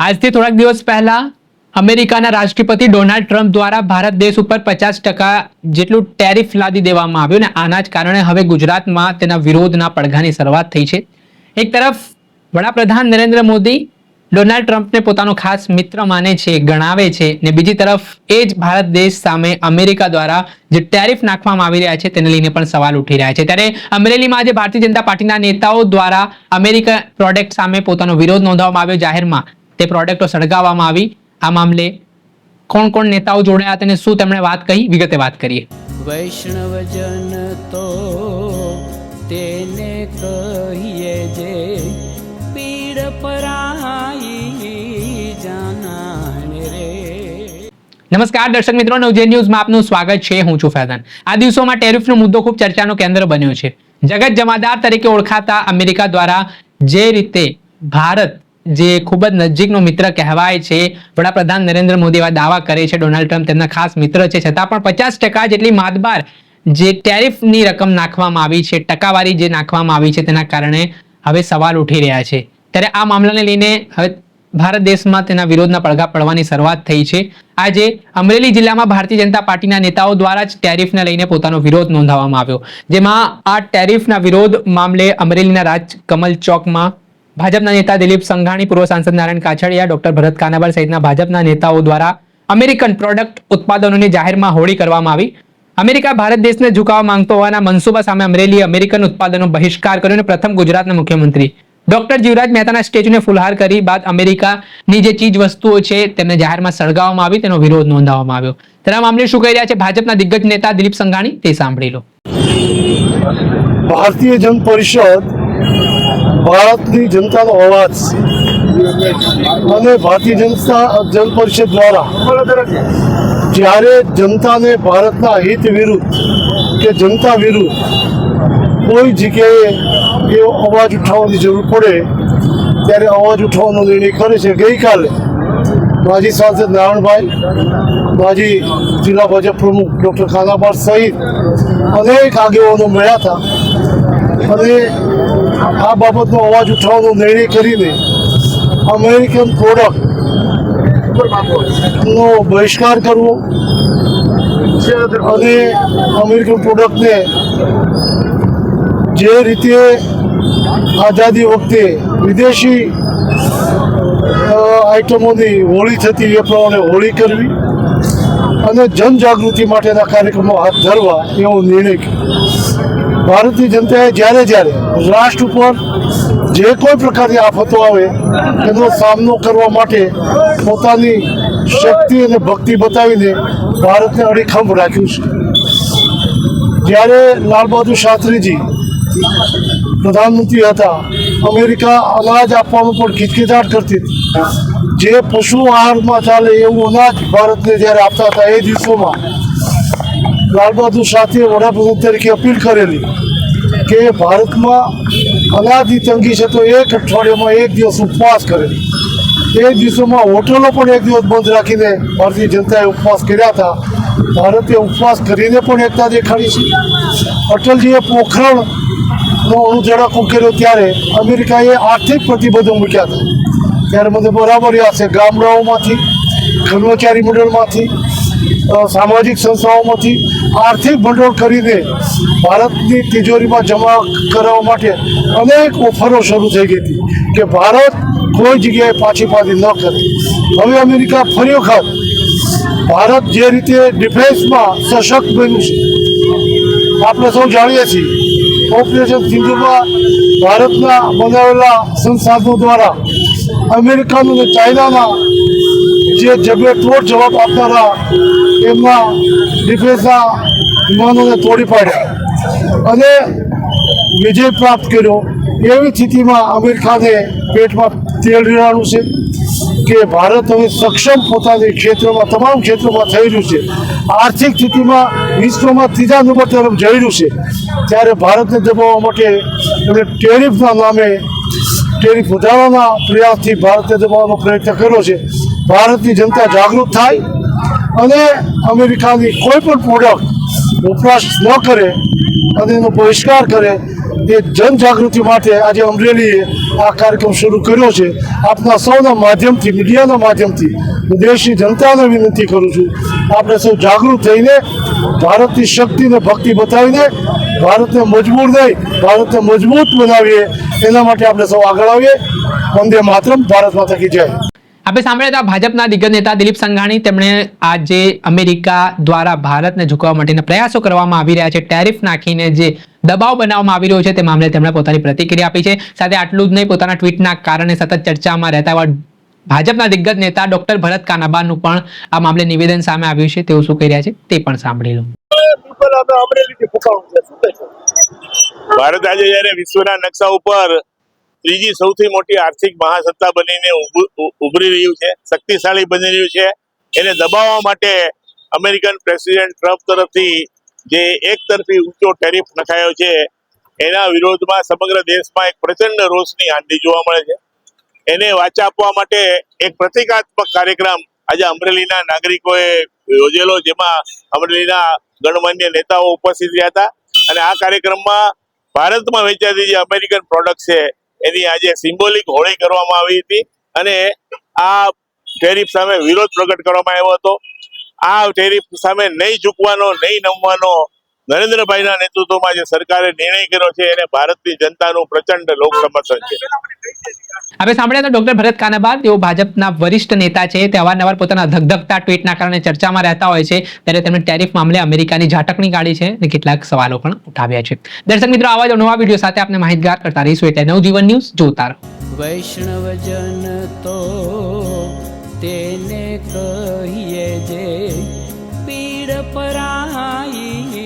આજથી થોડાક દિવસ પહેલા અમેરિકાના રાષ્ટ્રપતિ ડોનાલ્ડ ટ્રમ્પ દ્વારા ભારત દેશ ઉપર પચાસ ટકા જેટલું ટેરિફ લાદી દેવામાં આવ્યું ને આના જ કારણે હવે ગુજરાતમાં તેના વિરોધના પડઘાની શરૂઆત થઈ છે. એક તરફ વડાપ્રધાન નરેન્દ્ર મોદી ડોનાલ્ડ ટ્રમ્પને પોતાનો ખાસ મિત્ર માને છે, ગણાવે છે ને બીજી તરફ એ જ ભારત દેશ સામે અમેરિકા દ્વારા જે ટેરિફ નાખવામાં આવી રહ્યા છે તેને લઈને પણ સવાલ ઉઠી રહ્યા છે. ત્યારે અમરેલીમાં આજે ભારતીય જનતા પાર્ટીના નેતાઓ દ્વારા અમેરિકા પ્રોડક્ટ સામે પોતાનો વિરોધ નોંધાવવામાં આવ્યો જાહેરમાં. તે પ્રોડક્ટો સળગાવવામાં આવી. આ મામલે કોણ કોણ નેતાઓ જોડાયા તેને શું તેમણે વાત કહી? વિગતે વાત કરીએ. વૈષ્ણવજન તો તેને કહીએ જે પીડ પરાઈ જાનાને રે. નમસ્કાર દર્શક મિત્રો નવજે ન્યૂઝમાં આપનું સ્વાગત છે. હું છું ફૈઝાન. આ દિવસોમાં ટેરિફનો મુદ્દો ખૂબ ચર્ચાનો કેન્દ્ર બન્યો છે. જગત જમાદાર તરીકે ઓળખાતા અમેરિકા દ્વારા જે રીતે ભારત જે ખૂબ જ નજીકનો મિત્ર કહેવાય છે. વડાપ્રધાન નરેન્દ્ર મોદી એવા દાવા કરે છે. ડોનાલ્ડ ટ્રમ્પ તેમના ખાસ મિત્ર છે. છતાં પણ પચાસ ટકા જેટલી માતબાર જે ટેરિફની રકમ નાખવામાં આવી છે, ટકાવારી જે નાખવામાં આવી છે તેના કારણે હવે સવાલ ઉઠી રહ્યા છે. ત્યારે આ મામલાને લઈને હવે ભારત દેશમાં તેના વિરોધના પડઘા પડવાની શરૂઆત થઈ છે. આજે અમરેલી જિલ્લામાં ભારતીય જનતા પાર્ટીના નેતાઓ દ્વારા જ ટેરિફને લઈને પોતાનો વિરોધ નોંધાવવામાં આવ્યો. જેમાં આ ટેરિફના વિરોધ મામલે અમરેલીના રાજ કમલ ચોકમાં ભાજપના નેતા દિલીપ સંઘાણી, પૂર્વ સાંસદ નારાયણ કાછડિયા, ડોક્ટર ભરત કાનાબર સહિતના ભાજપના નેતાઓ દ્વારા અમેરિકન પ્રોડક્ટ ઉત્પાદનોની જાહેરમાં હોળી કરવામાં આવી. અમેરિકા ભારત દેશને ઝુકાવવા માંગતો હોવાના મનસુબા સામે અમરેલી અમેરિકન ઉત્પાદનો બહિષ્કાર કર્યો અને પ્રથમ ગુજરાતના મુખ્યમંત્રી ડોક્ટર જીવરાજ મહેતાના સ્ટેચ્યુને ફુલહાર કરી બાદ અમેરિકાની જે ચીજ વસ્તુઓ છે તેમને જાહેરમાં સળગાવવામાં આવી, તેનો વિરોધ નોંધાવવામાં આવ્યો. તેના મામલે શું કહી રહ્યા છે ભાજપના દિગ્ગજ નેતા દિલીપ સંઘાણી તે સાંભળી લો. ભારતીય જન પરિષદ ભારતની જનતાનો અવાજ અને ભારતીય જનતા જન પરિષદ દ્વારા જ્યારે જનતાને ભારતના હિત વિરુદ્ધ કે જનતા વિરુદ્ધ કોઈ જગ્યાએ એવો અવાજ ઉઠાવવાની જરૂર પડે, ત્યારે અવાજ ઉઠાવવાનો નિર્ણય કરે છે. ગઈકાલે માજી સાંસદ નારાયણભાઈ, માજી જિલ્લા ભાજપ પ્રમુખ ડૉક્ટર ખાનાબાર સહિત અનેક આગેવાનો મળ્યા હતા અને આ બાબતનો અવાજ ઉઠાવવાનો નિર્ણય કરીને અમેરિકન પ્રોડક્ટનો બહિષ્કાર કરવો અને અમેરિકન પ્રોડક્ટને જે રીતે આઝાદી વખતે વિદેશી આઇટમોની હોળી થતી, એ પ્રમાણે હોળી કરવી અને જનજાગૃતિ માટેના કાર્યક્રમો હાથ ધરવા એવો નિર્ણય કર્યો. ભારતીય જનતાએ જ્યારે જ્યારે રાષ્ટ્ર ઉપર જે કોઈ પ્રકારની આફતો આવે, એનો સામનો કરવા માટે પોતાની શક્તિ અને ભક્તિ બતાવીને ભારતને અડીખંભ રાખ્યું છે. જ્યારે લાલ બહાદુર શાસ્ત્રીજી પ્રધાનમંત્રી હતા, અમેરિકા અનાજ આપવાનું પણ ખીચખીચાટ કરતી જે પશુ આહારમાં ચાલે એવું અનાજ ભારતને જ્યારે આપતા હતા, એ દિવસોમાં લાલ બહાદુર શાસ્ત્રીએ વડાપ્રધાન તરીકે અપીલ કરેલી કે ભારતમાં અનાજની તંગી છે તો એક અઠવાડિયામાં એક દિવસ ઉપવાસ કરેલી એ દિવસોમાં હોટલો પણ એક દિવસ બંધ રાખીને ભારતીય જનતાએ ઉપવાસ કર્યા હતા. ભારતે ઉપવાસ કરીને પણ એકતા દેખાડી છે. અટલજીએ પોખરણનો નો અણુઝડકો કર્યો ત્યારે અમેરિકાએ આર્થિક પ્રતિબંધો મૂક્યા હતા. ત્યારે મને બરાબર યાદ છે, ગામડાઓમાંથી, કર્મચારી મંડળમાંથી સામાજિક સંસ્થાઓમાંથી આર્થિક ભંડોળ કરીને ભારતની તિજોરીમાં જમા કરાવવા માટે અનેક ઓફરો શરૂ થઈ ગઈ હતી કે ભારત કોઈ જગ્યાએ પાછી પાછી ન કરે. હવે અમેરિકા ફરી વખત ભારત જે રીતે ડિફેન્સમાં સશક્ત બન્યું છે. આપણે સૌ જાણીએ છીએ, ઓપરેશન સિંધુમાં ભારતના બનાવેલા સંસાધનો દ્વારા અમેરિકાનું અને ચાઇનાના જે જબે તોડ જવાબ હતા એમના ડિફેન્સના વિમાનોને તોડી પાડ્યા. અને વિજય પ્રાપ્ત કર્યો. એવી સ્થિતિમાં આમિર ખાને પેટમાં તેલ રેડાણું છે કે ભારત હવે સક્ષમ પોતાની ક્ષેત્રમાં, તમામ ક્ષેત્રોમાં થઈ રહ્યું છે. આર્થિક સ્થિતિમાં વિશ્વમાં ત્રીજા નંબર તરફ જઈ રહ્યું છે. ત્યારે ભારતને દબાવવા માટે એમણે ટેરિફના નામે, ટેરિફ વધારવાના પ્રયાસથી ભારતને દબાવવાનો પ્રયત્ન કર્યો છે. ભારતની જનતા જાગૃત થાય અને અમેરિકાની કોઈ પણ પ્રોડક્ટ વપરાશ ન કરે અને એનો બહિષ્કાર કરે એ જનજાગૃતિ માટે આજે અમરેલીએ આ કાર્યક્રમ શરૂ કર્યો છે. આપના સૌના માધ્યમથી, મીડિયાના માધ્યમથી હું દેશની જનતાને વિનંતી કરું છું, આપણે સૌ જાગૃત થઈને, ભારતની શક્તિને ભક્તિ બતાવીને, ભારતને મજબૂર નહીં, ભારતને મજબૂત બનાવીએ, એના માટે આપણે સૌ આગળ આવીએ. વંદે માતરમ, ભારત માતા કી જય. આપણે સાંભળ્યા હતા ભાજપના દિગ્ગજ નેતા દિલીપ સંઘાણી, તેમણે આજે અમેરિકા દ્વારા ભારતને ઝુકવવા માટેના પ્રયાસો કરવામાં આવી રહ્યા છે. ટેરિફ નાખીને જે દબાવ બનાવવામાં આવી રહ્યો છે, તે મામલે તેમણે પોતાની પ્રતિક્રિયા આપી છે. સાથે આટલું જ નહીં, પોતાના ટ્વીટના કારણે સતત ચર્ચામાં રહેતા એવા ભાજપના દિગ્ગજ નેતા ડોક્ટર ભરત કાનાબાનું પણ આ મામલે નિવેદન સામે આવ્યું છે. તેઓ શું કહી રહ્યા છે, તે પણ સાંભળી લો. ભારત આજે જયારે વિશ્વના નકશા ઉપર ત્રીજી સૌથી મોટી આર્થિક મહાસત્તા બનીને ઉભરી રહ્યું છે, શક્તિશાળી બની રહ્યું છે. એને દબાવવા માટે અમેરિકન પ્રેસિડેન્ટ ટ્રમ્પ તરફથી જે એક તરફી ઊંચો ટેરિફ નખાયો છે, એના વિરોધમાં સમગ્ર દેશમાં એક પ્રચંડ રોષની આંધી જોવા મળે છે. એને વાચા આપવા માટે એક પ્રતિકાત્મક કાર્યક્રમ આજે અમરેલીના નાગરિકોએ યોજેલો, જેમાં અમરેલીના ગણમાન્ય નેતાઓ ઉપસ્થિત રહ્યા હતા. અને આ કાર્યક્રમમાં ભારતમાં વેચાતી જે અમેરિકન પ્રોડક્ટ છે એની આજે સિમ્બોલિક હોળી કરવામાં આવી હતી અને આ ટેરિફ સામે વિરોધ પ્રગટ કરવામાં આવ્યો હતો. આ ટેરિફ સામે નહીં ઝૂકવાનો, નહીં નમવાનો નરેન્દ્રભાઈના નેતૃત્વમાં જે સરકારે નિર્ણય કર્યો છે એને ભારતની જનતાનું પ્રચંડ લોક સમર્થન છે. આપણે સાંભળ્યા તો ડોક્ટર ભરત કાનાબા તેઓ ભાજપના વરિષ્ઠ નેતા છે. તે અવારનવાર પોતાના ધગધગતા ટ્વીટના કારણે ચર્ચામાં રહેતા હોય છે. ત્યારે તેમણે ટેરિફ મામલે અમેરિકાની ઝાટકણી કાઢી છે અને કેટલાક સવાલો પણ ઉઠાવ્યા છે. દર્શક મિત્રો આવા જ નવા વીડિયો સાથે આપણે માહિતગાર કરતા રહીશું. એટલે નવજીવન ન્યૂઝ જોતા રહો વૈષ્ણવજન તો તેને કહીએ જે પીડ પરાઈ